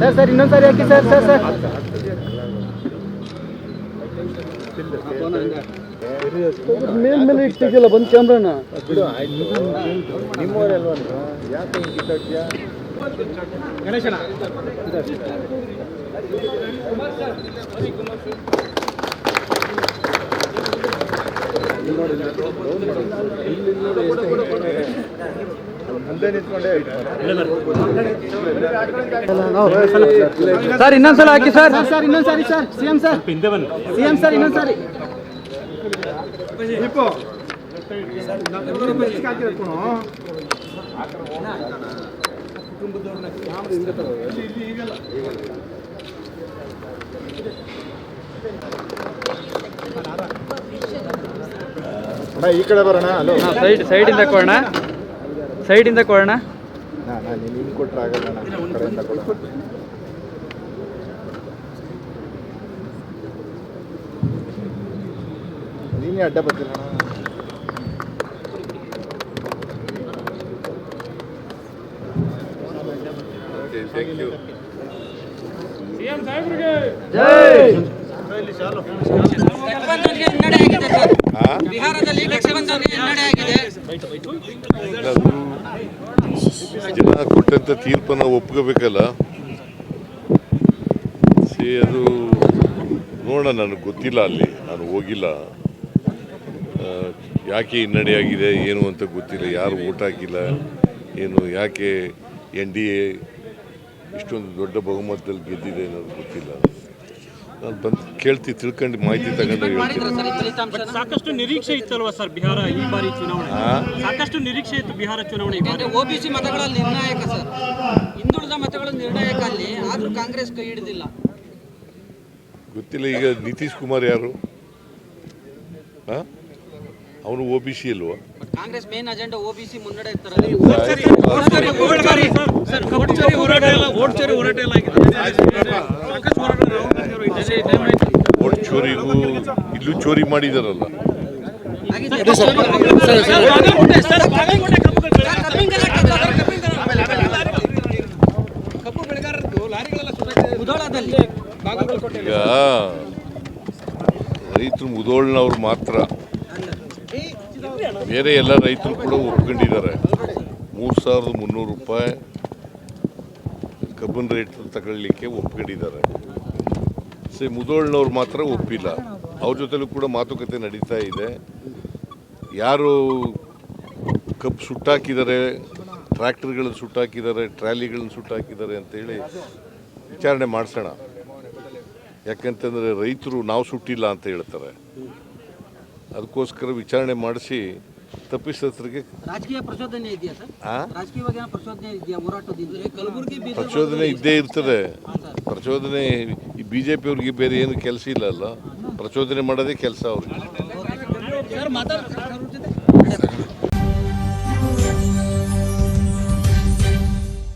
Sir sir ಇನ್ನೊಂದ್ಸರಿ ಹಾಕಿ sir sir sir ಮೇಲ್ ಮೇಲೆ ಇಟ್ಟಿದ್ಯಲ್ಲ ಬಂದು ಕ್ಯಾಮ್ರಾನ ಸರ್. ಇನ್ನೊಂದ್ಸಲ ಹಾಕಿ ಸರ್. ಸರ್ ಇನ್ನೊಂದ್ಸರಿ sir. C M sir C M sir ಇನ್ನೊಂದ್ಸಾರಿ. ಈ ಕಡೆ ಬರೋಣ ಹಲೋ ಸೈಡ್ ಸೈಡಿಂದ ಕೊಡೋಣ ಸೈಡಿಂದ ಕೊಡೋಣ. ನಾನು ಅಡ್ಡ ಸರ್. ಬಿಹಾರದಲ್ಲಿ ಗಠಬಂಧನ್ಗೆ ಹಿನ್ನಡೆ ಆಗಿದೆ. ಜನ ಕೊಟ್ಟಂಥ ತೀರ್ಪನ್ನು ಒಪ್ಕೋಬೇಕಲ್ಲ? ಸೇ ಅದು ನೋಡೋಣ, ನನಗೆ ಗೊತ್ತಿಲ್ಲ ಅಲ್ಲಿ. ನಾನು ಹೋಗಿಲ್ಲ. ಯಾಕೆ ಹಿನ್ನಡೆಯಾಗಿದೆ ಏನು ಅಂತ ಗೊತ್ತಿಲ್ಲ. ಯಾರು ಓಟ್ ಹಾಕಿಲ್ಲ, ಏನು, ಯಾಕೆ ಎನ್ ಡಿ ಎ ಇಷ್ಟೊಂದು ದೊಡ್ಡ ಬಹುಮತದಲ್ಲಿ ಗೆದ್ದಿದೆ ಅನ್ನೋದು ಗೊತ್ತಿಲ್ಲ. ನಾನು ಬಂದು ಕೇಳ್ತಿ ತಿಳ್ಕೊಂಡು ಮಾಹಿತಿ ತಗೊಂಡು ಸರ್ ಸಾಕಷ್ಟು ನಿರೀಕ್ಷೆ ಇತ್ತಲ್ವಾ ಸರ್ ಬಿಹಾರ ಈ ಬಾರಿ ಚುನಾವಣೆ ಸಾಕಷ್ಟು ನಿರೀಕ್ಷೆ ಇತ್ತು ಬಿಹಾರ ಚುನಾವಣೆ ಈ ಬಿ ಓಬಿಸಿ ಮತಗಳ ನಿರ್ಣಾಯಕ ಸರ್ ಹಿಂದುಳಿದ ಮತಗಳು ನಿರ್ಣಾಯಕ ಅಲ್ಲಿ ಆದರೂ ಕಾಂಗ್ರೆಸ್ ಕೈ ಹಿಡಿದಿಲ್ಲ ಗೊತ್ತಿಲ್ಲ ಈಗ ನಿತೀಶ್ ಕುಮಾರ್ ಯಾರು ಅವನು ಒ ಬಿ ಸಿ ಅಲ್ವಾ ಕಾಂಗ್ರೆಸ್ ಮೇನ್ ಅಜೆಂಡಾ ಸಿ ಮುನ್ನಡೆ ಇರ್ತಾರೆ ಓಟ್ಚೋರಿ ಹೋರಾಟ ಎಲ್ಲ ಓಟ್ಚೋರಿ ಹೋರಾಟ ಎಲ್ಲ ಆಗಿದೆ ಸಾಕಷ್ಟು ಹೋರಾಟ ರಾಹುಲ್ ಗಾಂಧಿ ಅವರು ಇದ್ದಾರೆ. ಓಟ್ ಚೋರಿಗೂ ಇಲ್ಲೂ ಚೋರಿ ಮಾಡಿದಾರಲ್ಲ. ಸರ್, ಸರ್, ರೈತರು ಮುದೋಳ್ನವ್ರು ಮಾತ್ರ. ಬೇರೆ ಎಲ್ಲ ರೈತರು ಕೂಡ ಒಪ್ಕೊಂಡಿದ್ದಾರೆ. ಮೂರು ಸಾವಿರದ ಮುನ್ನೂರು ರೂಪಾಯಿ ಕಬ್ಬನ್ ರೇಟ್ ತಗೊಳ್ಳಿಕ್ಕೆ ಒಪ್ಕೊಂಡಿದ್ದಾರೆ. ಸೇ ಮುದೋಳ್ನವ್ರು ಮಾತ್ರ ಒಪ್ಪಿಲ್ಲ. ಅವ್ರ ಜೊತೆಲೂ ಕೂಡ ಮಾತುಕತೆ ನಡೀತಾ ಇದೆ. ಯಾರು ಕಬ್ಬು ಸುಟ್ಟಾಕಿದ್ದಾರೆ ಟ್ರ್ಯಾಕ್ಟರ್ಗಳನ್ನು ಸುಟ್ಟಾಕಿದ್ದಾರೆ ಟ್ರಾಲಿಗಳನ್ನು ಸುಟ್ಟಾಕಿದ್ದಾರೆ ಅಂತೇಳಿ ವಿಚಾರಣೆ ಮಾಡಿಸೋಣ. ಯಾಕಂತಂದರೆ ರೈತರು ನಾವು ಸುಟ್ಟಿಲ್ಲ ಅಂತ ಹೇಳ್ತಾರೆ. ಅದಕ್ಕೋಸ್ಕರ ವಿಚಾರಣೆ ಮಾಡಿಸಿ ತಪ್ಪಿಸತ್ರಿಗೆ ರಾಜಕೀಯ ಪ್ರಚೋದನೆ ಇದ್ದೇ ಇರ್ತದೆ. ಪ್ರಚೋದನೆ ಈ ಬಿ ಜೆ ಪಿಯವ್ರಿಗೆ ಬೇರೆ ಏನು ಕೆಲಸ ಇಲ್ಲ ಅಲ್ಲ? ಪ್ರಚೋದನೆ ಮಾಡೋದೇ ಕೆಲಸ ಅವ್ರಿಗೆ.